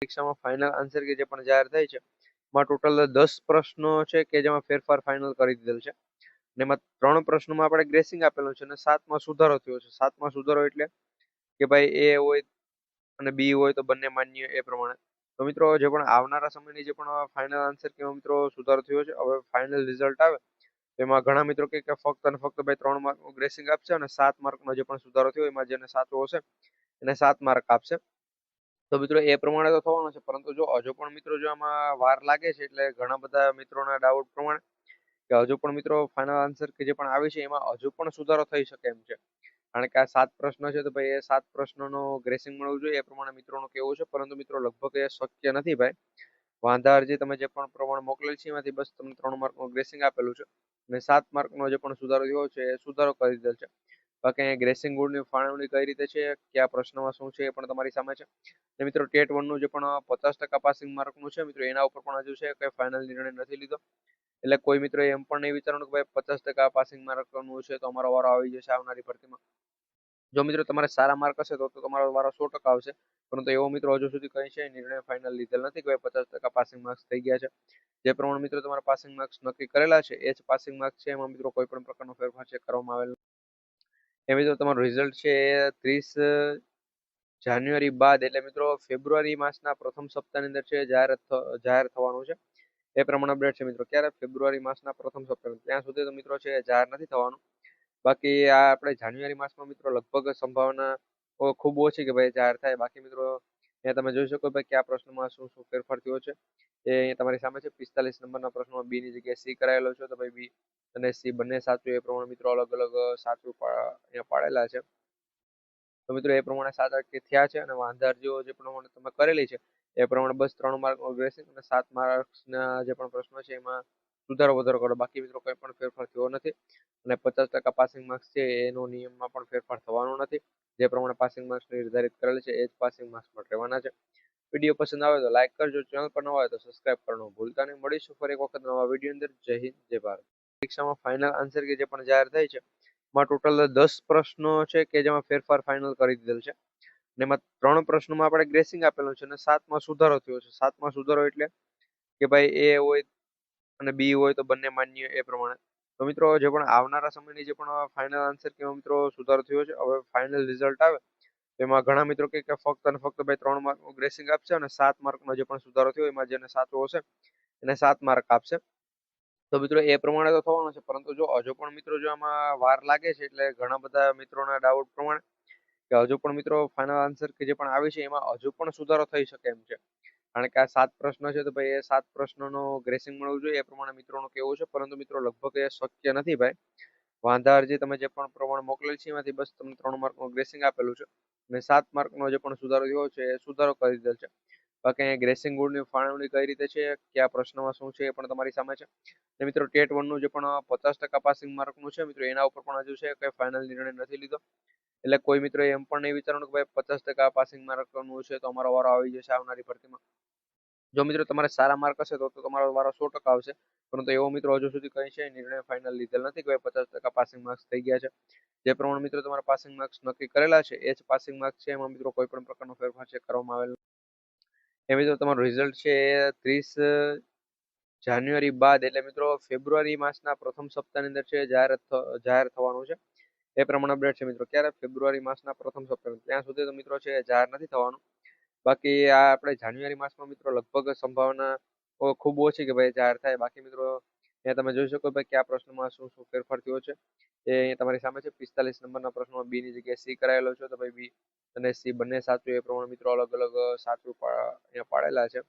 પરીક્ષામાં final answer કે જે પણ જાહેર થાય છે, એમાં ટોટલ દસ પ્રશ્નો છે કે જેમાં ફેરફાર ફાઇનલ કરી દીધેલ છે. અને એમાં ત્રણ પ્રશ્નોમાં આપણે ગ્રેસિંગ આપેલું છે અને સાતમાં સુધારો થયો છે. સાતમાં સુધારો એટલે કે ભાઈ એ હોય અને બી હોય તો બંને માન્ય એ પ્રમાણે. તો મિત્રો, જે પણ આવનારા સમયની જે પણ ફાઇનલ આન્સર કે મિત્રો સુધારો થયો છે, હવે ફાઇનલ રિઝલ્ટ આવે એમાં ઘણા મિત્રો કે ફક્ત અને ફક્ત ભાઈ ત્રણ માર્કનું ગ્રેસિંગ આપશે અને સાત માર્કનો જે પણ સુધારો થયો એમાં જેને સાચો હશે, એને સાત માર્ક આપશે. તો મિત્રો એ પ્રમાણે તો થવાનું છે. પરંતુ જો હજુ પણ મિત્રો જો આમાં વાર લાગે છે, એટલે ઘણા બધા મિત્રોના ડાઉટ પ્રમાણે કે હજુ પણ મિત્રો ફાઇનલ આન્સર કે જે પણ આવી છે, એમાં હજુ પણ સુધારો થઈ શકે એમ છે. કારણ કે આ સાત પ્રશ્ન છે, તો ભાઈ એ સાત પ્રશ્નોનો ગ્રેસિંગ મળવું જોઈએ, એ પ્રમાણે મિત્રોનું કેવું છે. પરંતુ મિત્રો લગભગ એ શક્ય નથી ભાઈ. વાંધા અરજી તમે જે પણ પ્રમાણ મોકલેલ છે, એમાંથી બસ તમને ત્રણ માર્કનું ગ્રેસિંગ આપેલું છે. અને સાત માર્કનો જે પણ સુધારો થયો છે, એ સુધારો કરી દીધેલ છે. બાકી અહીંયા ગ્રેસિંગ ગુડની ફાળવણી કઈ રીતે છે? કયા પ્રશ્નમાં શું છે એ પણ તમારી સામે છે. ને મિત્રો ટેટ વનનું જે પણ પચાસ ટકા પાસિંગ માર્કનું છે, મિત્રો એના ઉપર પણ હજુ છે, કંઈ ફાઇનલ નિર્ણય નથી લીધો. એટલે કોઈ મિત્રો એમ પણ નહીં વિચારવાનું કે ભાઈ પચાસ ટકા પાસિંગ માર્કનું છે તો અમારો વારો આવી જશે આવનારી ભરતીમાં. જો મિત્રો તમારે સારા માર્ક હશે તો તમારો વારો સો ટકા આવશે. પરંતુ એવો મિત્રો હજુ સુધી કહે છે નિર્ણય ફાઇનલ લીધેલ નથી કે ભાઈ પચાસ ટકા પાસિંગ માર્ક્સ થઈ ગયા છે. જે પ્રમાણે મિત્રો તમારા પાસિંગ માર્ક્સ નક્કી કરેલા છે, એ જ પાસિંગ માર્ક્સ છે, એમાં મિત્રો કોઈ પણ પ્રકારનો ફેરફાર છે, કરવામાં આવેલ એ મિત્રો તમારું રિઝલ્ટ છે ત્રીસ જાન્યુઆરી બાદ એટલે મિત્રો ફેબ્રુઆરી માસના પ્રથમ સપ્તાહની અંદર છે, જાહેર જાહેર થવાનું છે. એ પ્રમાણે અપડેટ છે મિત્રો. ક્યારે? ફેબ્રુઆરી માસના પ્રથમ સપ્તાહ ત્યાં સુધી તો મિત્રો છે, જાહેર નથી થવાનું. બાકી આ આપણે જાન્યુઆરી માસમાં મિત્રો લગભગ સંભાવના ખૂબ ઓછી કે ભાઈ જાહેર થાય. બાકી મિત્રો અહીંયા તમે જોઈ શકો ભાઈ કયા પ્રશ્નમાં શું શું ફેરફાર થયો છે. એ અહીંયા તમારી સામે છે. પિસ્તાલીસ નંબરના પ્રશ્નમાં બી ની જગ્યાએ સી કરાયેલો છે. તો ભાઈ બી અને સી બંને સાચું, એ પ્રમાણે મિત્રો અલગ અલગ સાચું અહીંયા પાડેલા છે. તો મિત્રો એ પ્રમાણે સાત કે થયા છે અને વાંધા અરજીઓ જે પ્રમાણે તમે કરેલી છે, એ પ્રમાણે બસ ત્રણ માર્ક ગ્રેસિંગ અને સાત માર્ક્સના જે પણ પ્રશ્નો છે એમાં સુધારો વધારો કરો. બાકી મિત્રો કંઈ પણ ફેરફાર થયો નથી અને પચાસ ટકા પાસિંગ માર્ક્સ છે એનો નિયમમાં પણ ફેરફાર થવાનો નથી. જે પ્રમાણે પાસિંગ માર્ક્સ નિર્ધારિત કરેલ છે એ જ પાસિંગ માર્ક્સ પણ રહેવાના છે. વીડિયો પસંદ આવે તો લાઇક કરજો. ચેનલ પર નવા હોય તો સબસ્ક્રાઇબ કરવાનું ભૂલતા નહીં. મળીશું ફરી એક વખત નવા વીડિયો અંદર. જય હિન્દ, જય ભારત. પરીક્ષામાં ફાઇનલ આન્સર કે જે પણ જાહેર થાય છે, એમાં ટોટલ દસ પ્રશ્નો છે કે જેમાં ફેરફાર ફાઇનલ કરી દીધેલ છે. અને એમાં ત્રણ પ્રશ્નોમાં આપણે ગ્રેસિંગ આપેલું છે અને સાતમાં સુધારો થયો છે. સાતમાં સુધારો એટલે કે ભાઈ એ હોય અને બી હોય તો બંને માન્ય એ પ્રમાણે. તો મિત્રો, જે પણ આવનારા સમયની જે પણ ફાઇનલ આન્સર કે મિત્રો સુધારો થયો છે, હવે ફાઇનલ રિઝલ્ટ આવે એમાં ઘણા મિત્રો કે ફક્ત અને ફક્ત ભાઈ ત્રણ માર્કનું ગ્રેસિંગ આપશે અને સાત માર્કનો જે પણ સુધારો થયો, એમાં જેને સાચો હશે, એને સાત માર્ક આપશે. તો મિત્રો, એ પ્રમાણે તો થવાનું છે, પરંતુ જો હજુ પણ મિત્રો જો આમાં વાર લાગે છે, એટલે ઘણા બધા મિત્રોના ડાઉટ પ્રમાણે, કે હજુ પણ મિત્રો ફાઇનલ આન્સર કે જે પણ આવે છે, એમાં હજુ પણ સુધારો થઈ શકે એમ છે. કારણ કે આ સાત પ્રશ્નો છે તો ભાઈ એ સાત પ્રશ્નોનો ગ્રેસિંગ મળવું જોઈએ એ પ્રમાણે મિત્રોનું કેવું છે? પરંતુ મિત્રો લગભગ એ શક્ય નથી ભાઈ. વાંધા અરજી તમે જે પણ પ્રમાણ મોકલેલ છે એમાંથી બસ તમને ત્રણ માર્કનું ગ્રેસિંગ આપેલું છે. અને સાત માર્કનો જે પણ સુધારો થયો છે એ સુધારો કરી દીધેલ છે. બાકી અહીંયા ગ્રેસિંગ ગુડની ફાળવણી કઈ રીતે છે? કયા પ્રશ્નમાં શું છે એ પણ તમારી સામે છે. અને મિત્રો ટેટ વનનું જે પણ પચાસ ટકા પાસિંગ માર્કનું છે, મિત્રો એના ઉપર પણ હજુ છે, કંઈ ફાઇનલ નિર્ણય નથી લીધો. એટલે કોઈ મિત્રો એમ પણ નહીં વિચારવાનું કે ભાઈ પચાસ ટકા પાસિંગ માર્કનું છે તો અમારો વારો આવી જશે આવનારી ભરતીમાં. જો મિત્રો તમારે સારા માર્ક હશે તો તમારો વારો સો ટકા આવશે. પરંતુ એવો મિત્રો હજુ સુધી કંઈ છે નિર્ણય ફાઇનલ લીધેલ નથી કે ભાઈ પચાસ ટકા પાસિંગ માર્ક્સ થઈ ગયા છે. જે પ્રમાણે મિત્રો તમારા પાસિંગ માર્ક્સ નક્કી કરેલા છે એ જ પાસિંગ માર્ક્સ છે એમાં મિત્રો કોઈ પણ પ્રકારનો ફેરફાર છે કરવામાં આવેલ એ મિત્રો તમારું રિઝલ્ટ છે એ ત્રીસ જાન્યુઆરી બાદ એટલે મિત્રો ફેબ્રુઆરી માસના પ્રથમ સપ્તાહની અંદર છે જાહેર જાહેર થવાનું છે. એ પ્રમાણે અપડેટ છે મિત્રો. ક્યારે? ફેબ્રુઆરી માસના પ્રથમ સપ્તાહ ત્યાં સુધી તો મિત્રો છે, જાહેર નથી થવાનું. બાકી આ આપણે જાન્યુઆરી માસમાં મિત્રો લગભગ સંભાવના ખૂબ ઓછી કે ભાઈ જાહેર થાય. બાકી મિત્રો, અહીંયા તમે જોઈ શકો ભાઈ કયા પ્રશ્નમાં શું શું ફેરફાર થયો છે. એ અહીંયા તમારી સામે છે. પિસ્તાલીસ નંબરના પ્રશ્નમાં બી ની જગ્યાએ સી કરાયેલો છે. તો ભાઈ બી અને સી બંને સાચું. એ પ્રમાણે મિત્રો અલગ અલગ સાચું અહીંયા પાડેલા છે.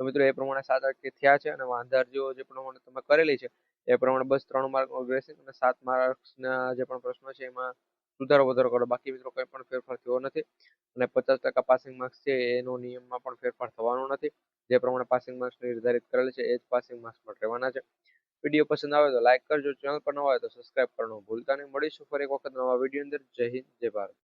તો મિત્રો એ પ્રમાણે સાચા કે થયા છે અને વાંધા અરજીઓ જે પ્રમાણે તમે કરેલી છે એ પ્રમાણે બસ ત્રણ માર્ક ગ્રેસિંગ અને સાત માર્ક્સના જે પણ પ્રશ્નો છે એમાં સુધારો વધારો કરો. બાકી મિત્રો કંઈ પણ ફેરફાર થયો નથી અને પચાસ ટકા પાસિંગ માર્ક્સ છે એનો નિયમમાં પણ ફેરફાર થવાનો નથી. જે પ્રમાણે પાસિંગ માર્ક્સ નિર્ધારિત કરેલ છે એ જ પાસિંગ માર્ક્સ પણ રહેવાના છે. વીડિયો પસંદ આવે તો લાઇક કરજો. ચેનલ પર નવા હોય તો સબસ્ક્રાઇબ કરવાનું ભૂલતા નહીં. મળીશું ફરી એક વખત નવા વીડિયો અંદર. જય હિન્દ, જય ભારત.